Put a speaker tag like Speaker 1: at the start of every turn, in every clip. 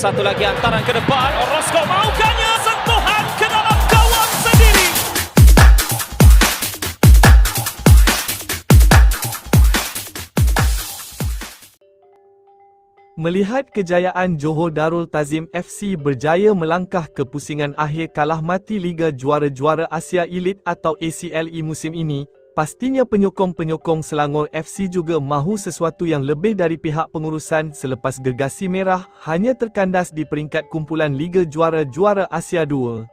Speaker 1: Satu lagi hantaran ke depan. Orozco maukahnya sentuhan ke dalam gawang sendiri.
Speaker 2: Melihat kejayaan Johor Darul Tazim FC berjaya melangkah ke pusingan akhir kalah mati Liga Juara-Juara Asia Elite atau ACLE musim ini, pastinya penyokong-penyokong Selangor FC juga mahu sesuatu yang lebih dari pihak pengurusan selepas gergasi merah hanya terkandas di peringkat kumpulan Liga Juara-Juara Asia 2.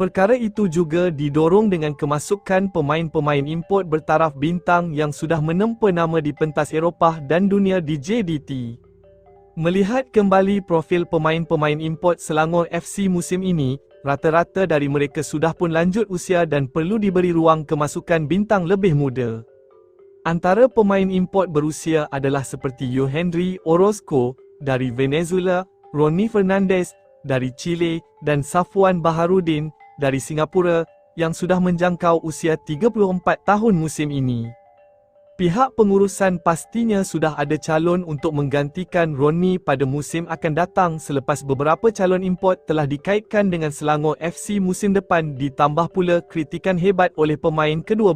Speaker 2: Perkara itu juga didorong dengan kemasukan pemain-pemain import bertaraf bintang yang sudah menempa nama di pentas Eropah dan dunia di JDT. Melihat kembali profil pemain-pemain import Selangor FC musim ini, rata-rata dari mereka sudah pun lanjut usia dan perlu diberi ruang kemasukan bintang lebih muda. Antara pemain import berusia adalah seperti Yo Henry Orozco dari Venezuela, Ronnie Fernandez dari Chile dan Safwan Baharudin dari Singapura yang sudah menjangkau usia 34 tahun musim ini. Pihak pengurusan pastinya sudah ada calon untuk menggantikan Ronnie pada musim akan datang selepas beberapa calon import telah dikaitkan dengan Selangor FC musim depan ditambah pula kritikan hebat oleh pemain ke-12.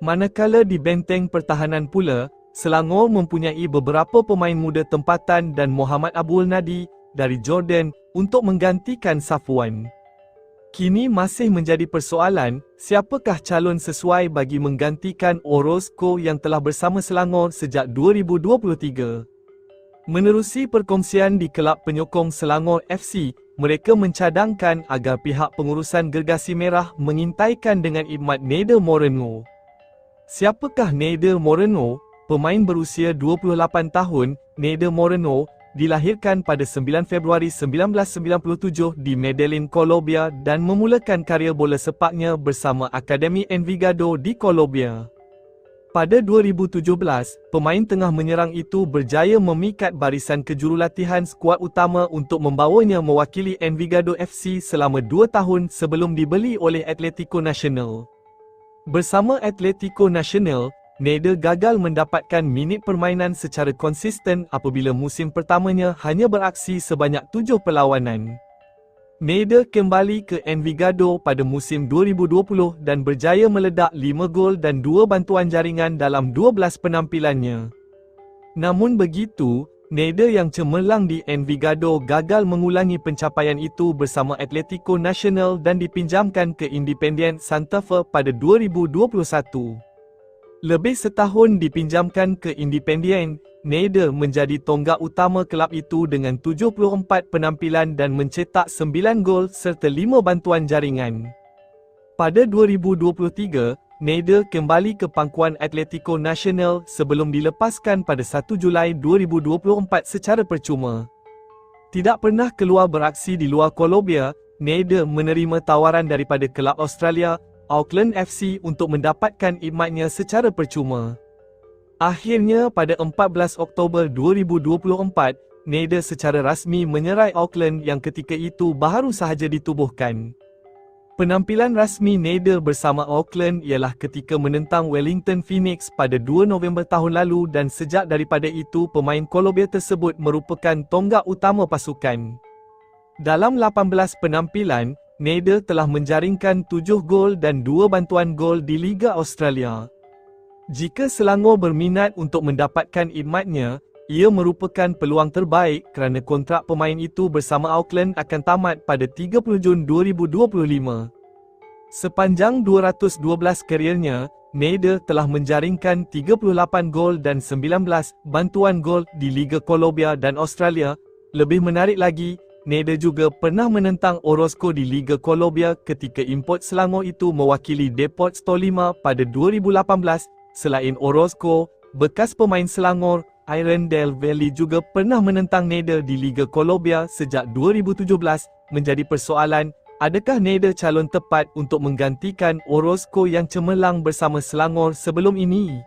Speaker 2: Manakala di benteng pertahanan pula, Selangor mempunyai beberapa pemain muda tempatan dan Muhammad Abdul Nadi dari Jordan untuk menggantikan Safwan. Kini masih menjadi persoalan, siapakah calon sesuai bagi menggantikan Orozco yang telah bersama Selangor sejak 2023. Menerusi perkongsian di Kelab Penyokong Selangor FC, mereka mencadangkan agar pihak pengurusan Gergasi Merah mengintaikan dengan khidmat Nader Moreno. Siapakah Nader Moreno? Pemain berusia 28 tahun, Nader Moreno, dilahirkan pada 9 Februari 1997 di Medellin, Colombia dan memulakan karya bola sepaknya bersama Akademi Envigado di Colombia. Pada 2017, pemain tengah menyerang itu berjaya memikat barisan kejurulatihan skuad utama untuk membawanya mewakili Envigado FC selama dua tahun sebelum dibeli oleh Atletico Nacional. Bersama Atletico Nacional, Nader gagal mendapatkan minit permainan secara konsisten apabila musim pertamanya hanya beraksi sebanyak tujuh perlawanan. Nader kembali ke Envigado pada musim 2020 dan berjaya meledak 5 gol dan 2 bantuan jaringan dalam 12 penampilannya. Namun begitu, Nader yang cemerlang di Envigado gagal mengulangi pencapaian itu bersama Atletico Nacional dan dipinjamkan ke Independiente Santa Fe pada 2021. Lebih setahun dipinjamkan ke Independent, Nader menjadi tonggak utama kelab itu dengan 74 penampilan dan mencetak 9 gol serta 5 bantuan jaringan. Pada 2023, Nader kembali ke pangkuan Atletico Nacional sebelum dilepaskan pada 1 Julai 2024 secara percuma. Tidak pernah keluar beraksi di luar Colombia, Nader menerima tawaran daripada kelab Australia Auckland FC untuk mendapatkan khidmatnya secara percuma. Akhirnya pada 14 Oktober 2024, Nader secara rasmi menyerai Auckland yang ketika itu baru sahaja ditubuhkan. Penampilan rasmi Nader bersama Auckland ialah ketika menentang Wellington Phoenix pada 2 November tahun lalu dan sejak daripada itu pemain Colombia tersebut merupakan tonggak utama pasukan. Dalam 18 penampilan, Nader telah menjaringkan 7 gol dan 2 bantuan gol di Liga Australia. Jika Selangor berminat untuk mendapatkan khidmatnya, ia merupakan peluang terbaik kerana kontrak pemain itu bersama Auckland akan tamat pada 30 Jun 2025. Sepanjang 212 karirnya, Nader telah menjaringkan 38 gol dan 19 bantuan gol di Liga Colombia dan Australia. Lebih menarik lagi, Nader juga pernah menentang Orozco di Liga Colombia ketika import Selangor itu mewakili Deportes Tolima pada 2018. Selain Orozco, bekas pemain Selangor, Iron Del Valle juga pernah menentang Nader di Liga Colombia sejak 2017. Menjadi persoalan, adakah Nader calon tepat untuk menggantikan Orozco yang cemerlang bersama Selangor sebelum ini?